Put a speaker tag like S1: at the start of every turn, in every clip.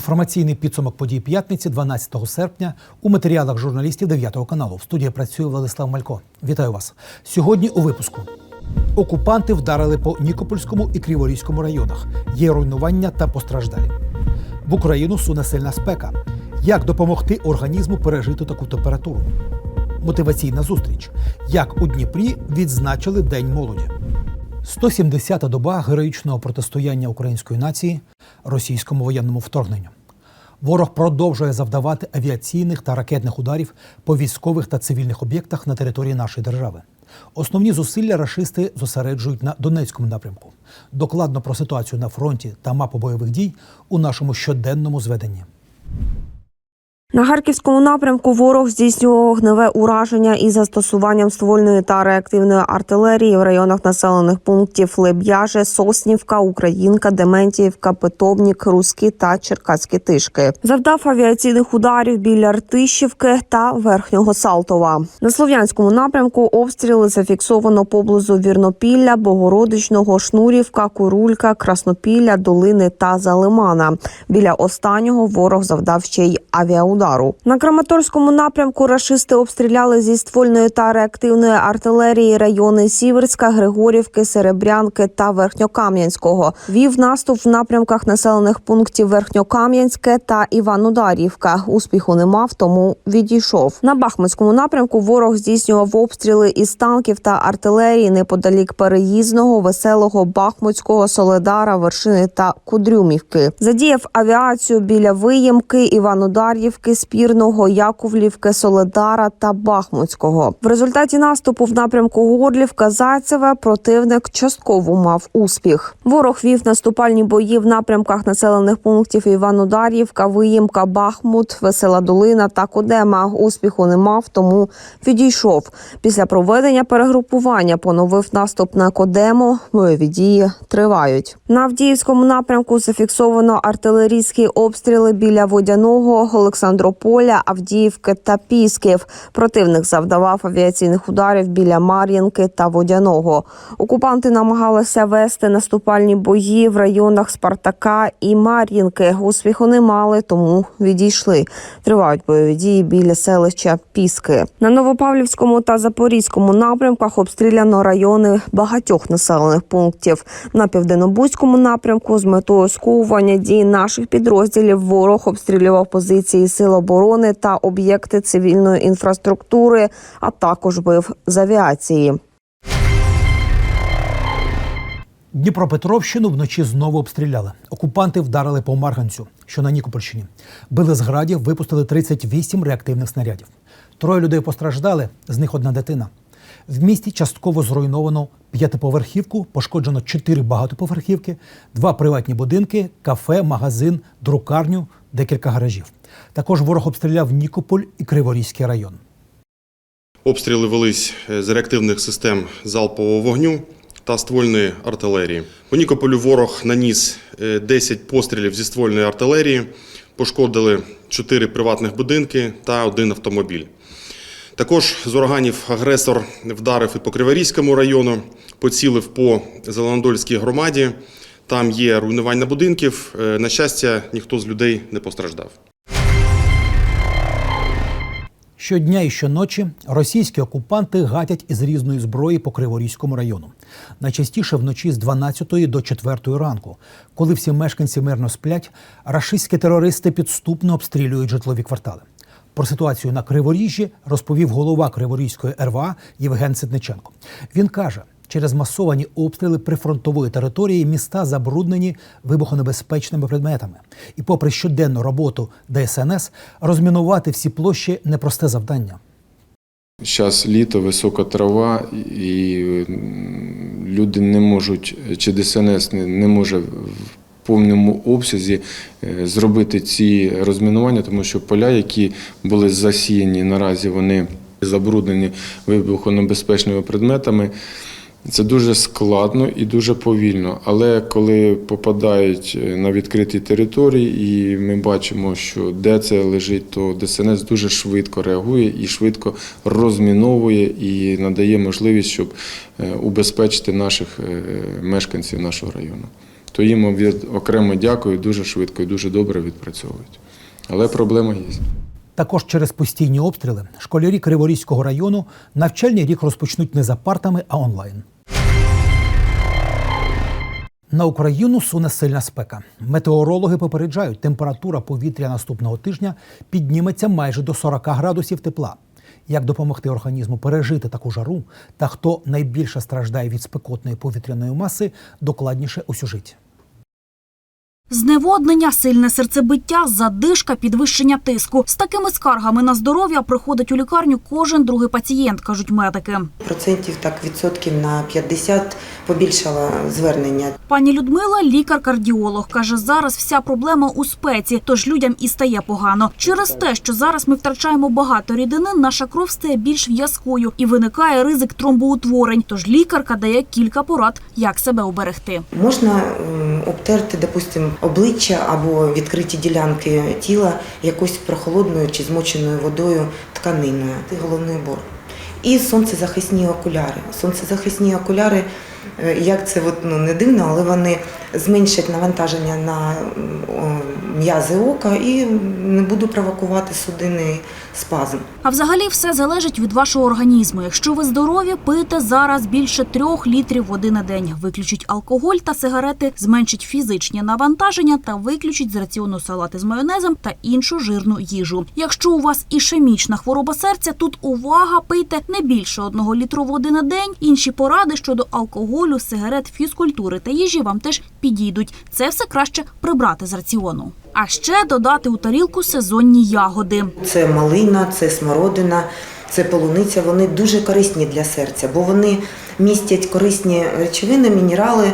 S1: Інформаційний підсумок подій п'ятниці, 12 серпня, у матеріалах журналістів 9 каналу. В студії працює Владислав Малько. Вітаю вас. Сьогодні у випуску. Окупанти вдарили по Нікопольському і Криворізькому районах. Є руйнування та постраждалі. В Україну суне сильна спека. Як допомогти організму пережити таку температуру? Мотиваційна зустріч. Як у Дніпрі відзначили День молоді. 170-та доба героїчного протистояння української нації російському воєнному вторгненню. Ворог продовжує завдавати авіаційних та ракетних ударів по військових та цивільних об'єктах на території нашої держави. Основні зусилля рашисти зосереджують на Донецькому напрямку. Докладно про ситуацію на фронті та мапу бойових дій у нашому щоденному зведенні.
S2: На харківському напрямку ворог здійснював вогневе ураження із застосуванням ствольної та реактивної артилерії в районах населених пунктів Леб'яже, Соснівка, Українка, Дементіївка, Питомнік, Руські та Черкаські Тишки. Завдав авіаційних ударів біля Ртищівки та Верхнього Салтова. На слов'янському напрямку обстріли зафіксовано поблизу Вірнопілля, Богородичного, Шнурівка, Курулька, Краснопілля, Долини та Залимана. Біля останнього ворог завдав ще й авіаудару. На Краматорському напрямку рашисти обстріляли зі ствольної та реактивної артилерії райони Сіверська, Григорівки, Серебрянки та Верхньокам'янського. Вів наступ в напрямках населених пунктів Верхньокам'янське та Іванодарівка. Успіху не мав, тому відійшов. На Бахмутському напрямку ворог здійснював обстріли із танків та артилерії неподалік переїзного, веселого, Бахмутського, Соледара, Вершини та Кудрюмівки. Задіяв авіацію біля Виємки, Іванодарівки, Спірного, Яковлівки, Соледара та Бахмутського. В результаті наступу в напрямку Горлівка Зайцеве противник частково мав успіх. Ворог вів наступальні бої в напрямках населених пунктів Іванодарівка, Виємка, Бахмут, Весела Долина та Кодема. Успіху не мав, тому відійшов. Після проведення перегрупування поновив наступ на Кодему. Бойові дії тривають. На Авдіївському напрямку зафіксовано артилерійські обстріли біля водяного Олександрополя, Авдіївки та Пісків. Противник завдавав авіаційних ударів біля Мар'їнки та Водяного. Окупанти намагалися вести наступальні бої в районах Спартака і Мар'їнки. Успіху не мали, тому відійшли. Тривають бойові дії біля селища Піски. На Новопавлівському та Запорізькому напрямках обстріляно райони багатьох населених пунктів. На південнобузькому напрямку з метою сковування дій наших підрозділів ворог обстрілював позиції сил оборони та об'єкти цивільної інфраструктури, а також бив з авіації.
S1: Дніпропетровщину вночі знову обстріляли. Окупанти вдарили по Марганцю, що на Нікопольщині. Били з градів, випустили 38 реактивних снарядів. Троє людей постраждали, з них одна дитина. В місті частково зруйновано п'ятиповерхівку, пошкоджено чотири багатоповерхівки, два приватні будинки, кафе, магазин, друкарню, декілька гаражів. Також ворог обстріляв Нікополь і Криворізький район.
S3: Обстріли велись е, з реактивних систем залпового вогню та ствольної артилерії. По Нікополю ворог наніс е, 10 пострілів зі ствольної артилерії, пошкодили 4 приватних будинки та один автомобіль. Також з ураганів агресор вдарив і по Криворізькому району, поцілив по Зеленодольській громаді. Там є руйнування будинків. Е, На щастя, ніхто з людей не постраждав.
S1: Щодня і щоночі російські окупанти гатять із різної зброї по Криворізькому району. Найчастіше вночі з 12 до 4 ранку, коли всі мешканці мирно сплять, рашистські терористи підступно обстрілюють житлові квартали. Про ситуацію на Криворіжжі розповів голова Криворізької РВА Євген Сидниченко. Він каже, через масовані обстріли прифронтової території міста забруднені вибухонебезпечними предметами. І, попри щоденну роботу ДСНС, розмінувати всі площі непросте завдання.
S4: Зараз літо, висока трава, і люди не можуть, чи ДСНС не, може в повному обсязі е, зробити ці розмінування, тому що поля, які були засіяні наразі, вони забруднені вибухонебезпечними предметами. Це дуже складно і дуже повільно. Але коли попадають е, на відкриті території, і ми бачимо, що де це лежить, то ДСНС дуже швидко реагує і швидко розміновує і надає можливість, щоб е, убезпечити наших е, мешканців нашого району. то їм окремо дякую, дуже швидко і дуже добре відпрацьовують. Але проблема є.
S1: Також через постійні обстріли школярі Криворізького району навчальний рік розпочнуть не за партами, а онлайн. На Україну суне сильна спека. Метеорологи попереджають, температура повітря наступного тижня підніметься майже до 40 градусів тепла. Як допомогти організму пережити таку жару та хто найбільше страждає від спекотної повітряної маси, докладніше у сюжеті.
S5: Зневоднення, сильне серцебиття, задишка, підвищення тиску. З такими скаргами на здоров'я приходить у лікарню кожен другий пацієнт, кажуть медики.
S6: Процентів так відсотків на 50 побільшало звернення.
S5: Пані Людмила, лікар-кардіолог, каже, зараз вся проблема у спеці, тож людям і стає погано. Через те, що зараз ми втрачаємо багато рідини, наша кров стає більш в'язкою і виникає ризик тромбоутворень. Тож лікарка дає кілька порад, як себе уберегти.
S6: Можна обтерти, допустимо, обличчя або відкриті ділянки тіла якоюсь прохолодною чи змоченою водою тканиною. Головний убор. І сонцезахисні окуляри. Сонцезахисні окуляри, як це от, ну, не дивно, але вони зменшать навантаження на м'язи ока і не будуть провокувати судинний спазм.
S5: А взагалі все залежить від вашого організму. Якщо ви здорові, пийте зараз більше трьох літрів води на день. Виключіть алкоголь та сигарети, зменшить фізичні навантаження та виключіть з раціону салати з майонезом та іншу жирну їжу. Якщо у вас ішемічна хвороба серця, тут увага, пийте не більше одного літру води на день. Інші поради щодо алкоголю, сигарет, фізкультури та їжі вам теж підійдуть. Це все краще прибрати з раціону. А ще додати у тарілку сезонні ягоди.
S6: Це малина, це смородина, це полуниця. Вони дуже корисні для серця, бо вони містять корисні речовини, мінерали,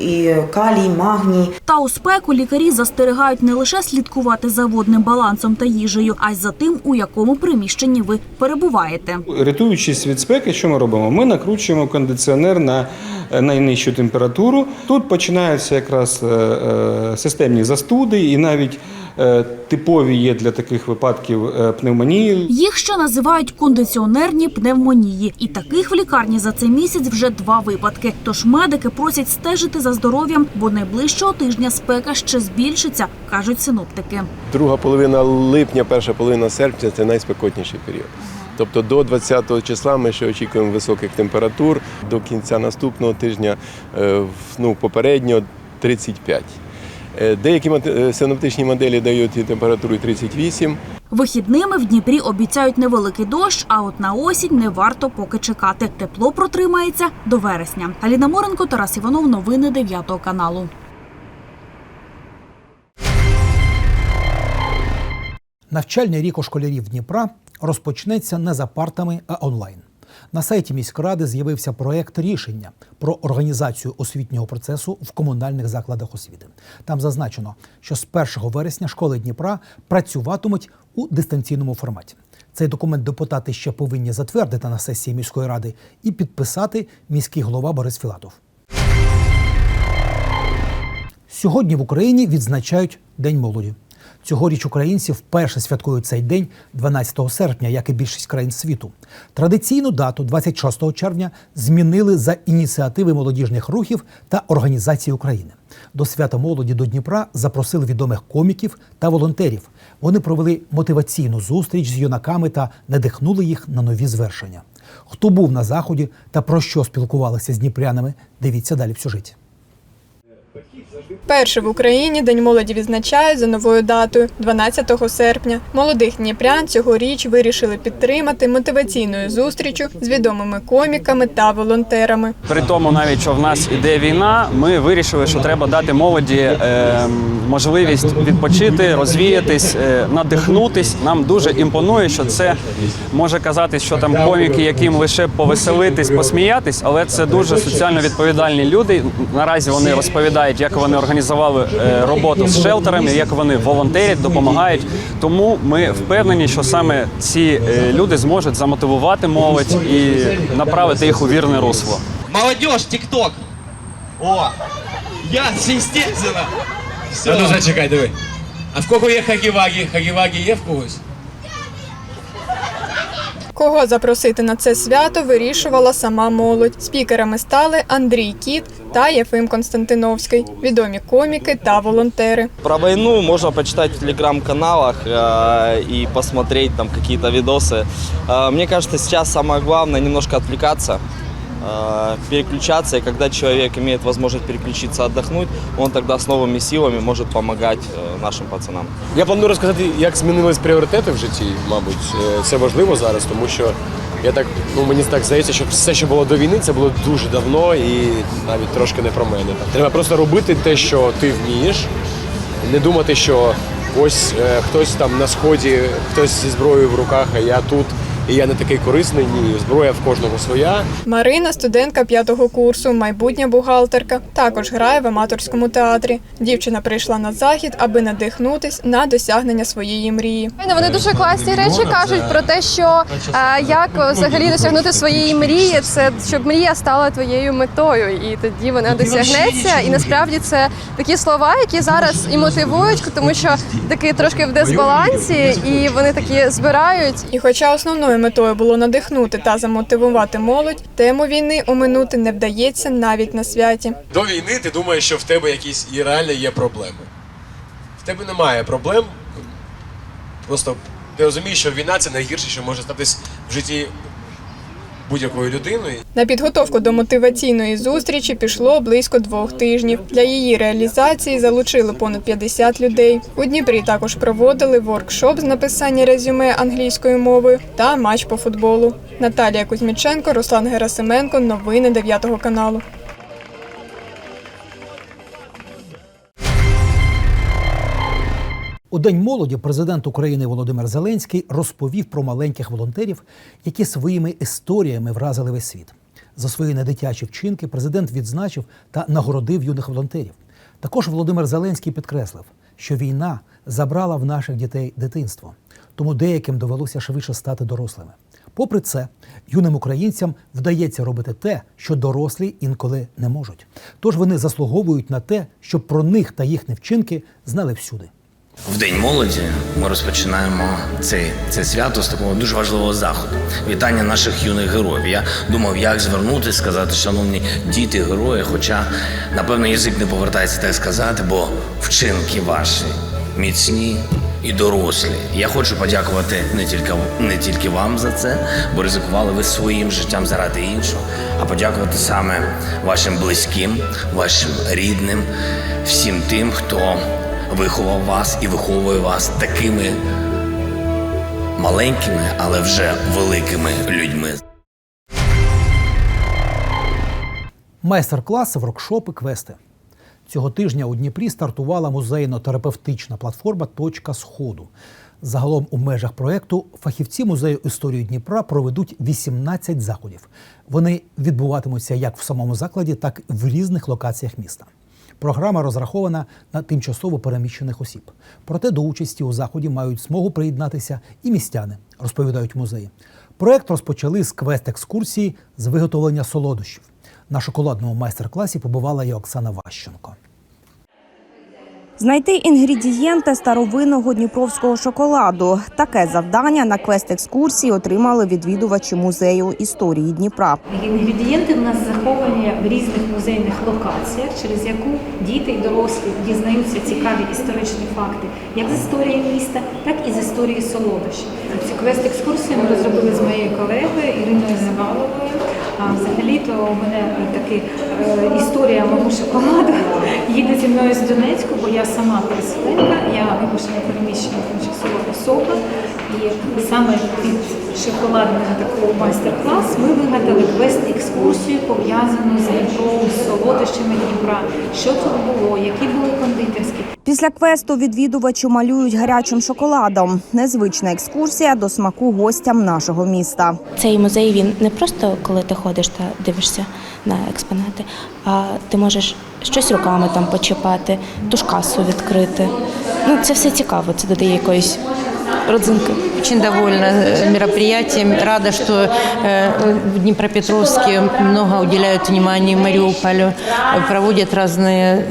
S6: і калій, магній.
S5: Та у спеку лікарі застерігають не лише слідкувати за водним балансом та їжею, а й за тим, у якому приміщенні ви перебуваєте.
S7: Рятуючись від спеки, що ми робимо? Ми накручуємо кондиціонер на найнижчу температуру. Тут починаються якраз е, е, системні застуди, і навіть е, типові є для таких випадків е, пневмонії.
S5: Їх ще називають кондиціонерні пневмонії, і таких в лікарні за цей місяць вже два випадки. Тож медики просять стежити за здоров'ям, бо найближчого тижня спека ще збільшиться, кажуть синоптики.
S8: Друга половина липня, перша половина серпня це найспекотніший період. Тобто до 20 числа ми ще очікуємо високих температур. До кінця наступного тижня, е, ну, попередньо 35. Е, Деякі е, синоптичні моделі дають і температуру і 38.
S5: Вихідними в Дніпрі обіцяють невеликий дощ, а от на осінь не варто поки чекати. Тепло протримається до вересня. Аліна Моренко, Тарас Іванов, новини 9 каналу.
S1: Навчальний рік у школярів Дніпра розпочнеться не за партами, а онлайн. На сайті міськради з'явився проект рішення про організацію освітнього процесу в комунальних закладах освіти. Там зазначено, що з 1 вересня школи Дніпра працюватимуть у дистанційному форматі. Цей документ депутати ще повинні затвердити на сесії міської ради і підписати міський голова Борис Філатов. Сьогодні в Україні відзначають День молоді. Цьогоріч українці вперше святкують цей день 12 серпня, як і більшість країн світу. Традиційну дату 26 червня змінили за ініціативи молодіжних рухів та організацій України. До свята молоді до Дніпра запросили відомих коміків та волонтерів. Вони провели мотиваційну зустріч з юнаками та надихнули їх на нові звершення. Хто був на заході та про що спілкувалися з дніпрянами, дивіться далі в сюжеті.
S9: Перше в Україні День молоді відзначають за новою датою 12 серпня. Молодих дніпрян цьогоріч вирішили підтримати мотиваційною зустрічю з відомими коміками та волонтерами.
S10: При тому, навіть що в нас іде війна, ми вирішили, що треба дати молоді е, можливість відпочити, розвіятись, е, надихнутись. Нам дуже імпонує, що це може казати, що там коміки, яким лише повеселитись, посміятись, але це дуже соціально відповідальні люди. Наразі вони розповідають, як вони організували е, роботу з шелтерами, як вони волонтерять, допомагають. Тому ми впевнені, що саме ці е, люди зможуть замотивувати молодь і направити їх у вірне русло.
S11: Молодежь, ТикТок. О, я. Все.
S12: Ну зачекай, диви. А в кого є хагівагі? Хагівагі є в когось?
S9: Кого запросити на це свято, вирішувала сама молодь. Спікерами стали Андрій Кіт та Єфим Константиновський, відомі коміки та волонтери.
S12: Про войну можно почитать в телеграм-каналах э, и посмотреть там какие-то видосы. Э, мне кажется, сейчас самое главное немножко отвлекаться, э, переключаться, и когда человек имеет возможность переключиться, отдохнуть, он тогда с новыми силами может помогать э, нашим пацанам.
S13: Я планую розказати, як змінились пріоритети в житті, мабуть. Е, Це важливо зараз, тому що я так, ну мені так здається, що все, що було до війни, це було дуже давно і навіть трошки не про мене. Треба просто робити те, що ти вмієш, не думати, що ось е, хтось там на сході, хтось зі зброєю в руках, а я тут, і я не такий корисний. Ні, зброя в кожного своя.
S9: Марина, студентка п'ятого курсу, майбутня бухгалтерка, також грає в аматорському театрі. Дівчина прийшла на захід, аби надихнутись на досягнення своєї мрії.
S14: Вони дуже класні речі кажуть про те, що е, як взагалі досягнути своєї мрії, це щоб мрія стала твоєю метою, і тоді вона досягнеться. І насправді це такі слова, які зараз і мотивують, тому що таки трошки в дисбалансі, і вони такі збирають.
S9: І хоча основною метою було надихнути та замотивувати молодь, тему війни оминути не вдається навіть на святі.
S13: До війни ти думаєш, що в тебе якісь і реально є проблеми. В тебе немає проблем. Просто ти розумієш, що війна це найгірше, що може статись в житті будь-якої людиною.
S9: На підготовку до мотиваційної зустрічі пішло близько двох тижнів. Для її реалізації залучили понад 50 людей. У Дніпрі також проводили воркшоп з написання резюме англійською мовою та матч по футболу. Наталія Кузьміченко, Руслан Герасименко. Новини 9 каналу.
S1: У День молоді президент України Володимир Зеленський розповів про маленьких волонтерів, які своїми історіями вразили весь світ. За свої недитячі вчинки президент відзначив та нагородив юних волонтерів. Також Володимир Зеленський підкреслив, що війна забрала в наших дітей дитинство, тому деяким довелося швидше стати дорослими. Попри це, юним українцям вдається робити те, що дорослі інколи не можуть. Тож вони заслуговують на те, щоб про них та їхні вчинки знали всюди.
S15: В День молоді ми розпочинаємо це, це свято з такого дуже важливого заходу. Вітання наших юних героїв. Я думав, як звернутися, сказати, шановні діти, герої. Хоча, напевно, язик не повертається так сказати, бо вчинки ваші міцні і дорослі. Я хочу подякувати не тільки, не тільки вам за це, бо ризикували ви своїм життям заради іншого, а подякувати саме вашим близьким, вашим рідним, всім тим, хто виховав вас і виховує вас такими маленькими, але вже великими людьми.
S1: Майстер-класи, воркшопи, квести. Цього тижня у Дніпрі стартувала музейно-терапевтична платформа Точка Сходу. Загалом у межах проєкту фахівці музею історії Дніпра проведуть 18 заходів. Вони відбуватимуться як в самому закладі, так і в різних локаціях міста. Програма розрахована на тимчасово переміщених осіб. Проте до участі у заході мають змогу приєднатися і містяни, розповідають музеї. Проект розпочали з квест-екскурсії з виготовлення солодощів. На шоколадному майстер-класі побувала і Оксана Ващенко.
S2: Знайти інгредієнти старовинного дніпровського шоколаду. Таке завдання на квест-екскурсії отримали відвідувачі музею історії Дніпра.
S16: Інгредієнти в нас заховані в різних музейних локаціях, через яку діти і дорослі дізнаються цікаві історичні факти як з історії міста, так і з історії солодощів. Цю квест-екскурсію ми розробили з моєю колегою Іриною Заваловою. А взагалі-то у мене таки е, історія мого шоколаду їде зі мною з Донецьку, бо я сама переселенка, я вимушена переміщена тимчасова особа. І саме під шоколадний такий майстер-клас ми вигадали квест-екскурсію, пов'язану з Дніпром, з солодощами Дніпра. Що тут було, які були кондитерські.
S2: Після квесту відвідувачі малюють гарячим шоколадом. Незвична екскурсія до смаку гостям нашого міста.
S17: Цей музей він не просто коли ти ходиш та дивишся на експонати, а ти можеш щось руками там почіпати, ту ж касу відкрити. Ну це все цікаво, це додає якоїсь
S18: Родзинка. Очень довольна э, мероприятием. Рада, что э, в Днепропетровске много уделяют внимания Мариуполю, э, проводят разные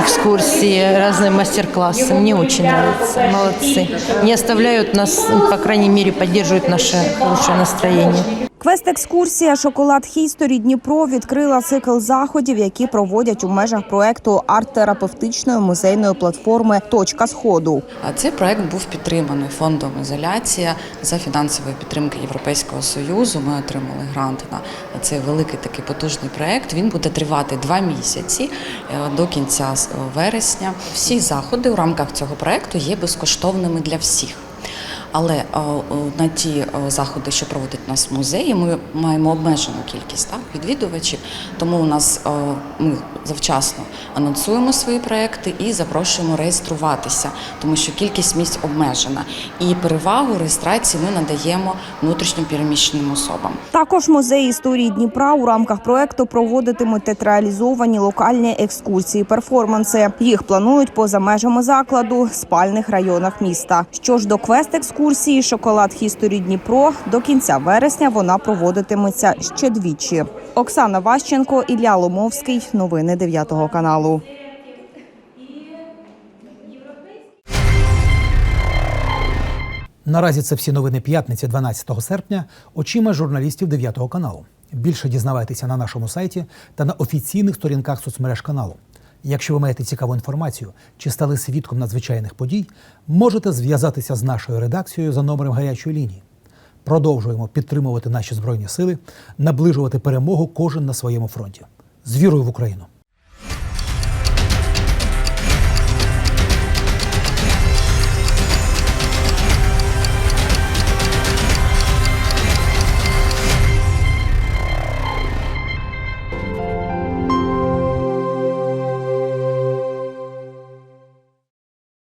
S18: экскурсии, разные мастер-классы. Мне очень нравится. Молодцы. Не оставляют нас, по крайней мере, поддерживают наше хорошее настроение.
S19: Квест-екскурсія Шоколад Хісторі Дніпро відкрила цикл заходів, які проводять у межах проекту арт-терапевтичної музейної платформи Точка сходу.
S20: А Цей проект був підтриманий фондом ізоляція за фінансової підтримки Європейського союзу. Ми отримали грант на цей великий такий потужний проект. Він буде тривати два місяці е, до кінця вересня. Всі заходи у рамках цього проекту є безкоштовними для всіх. Але е, е, на ті е, заходи, що проводить нас музеї, ми маємо обмежену кількість так, відвідувачів. Тому у нас ми завчасно анонсуємо свої проекти і запрошуємо реєструватися, тому що кількість місць обмежена. І перевагу реєстрації ми надаємо внутрішньо переміщеним особам.
S19: Також музей історії Дніпра у рамках проекту проводитимуть театралізовані локальні екскурсії, перформанси. Їх планують поза межами закладу, спальних районах міста. Що ж до квест екскурсії Шоколад Хісторі Дніпро до кінця вересня вона проводитиметься ще двічі. Оксана Ващенко, Ілля Ломовський. Новини 9 каналу.
S1: Наразі це всі новини п'ятниці 12 серпня очима журналістів 9 каналу. Більше дізнавайтеся на нашому сайті та на офіційних сторінках соцмереж каналу. Якщо ви маєте цікаву інформацію чи стали свідком надзвичайних подій, можете зв'язатися з нашою редакцією за номером гарячої лінії. Продовжуємо підтримувати наші збройні сили, наближувати перемогу кожен на своєму фронті. З вірою в Україну!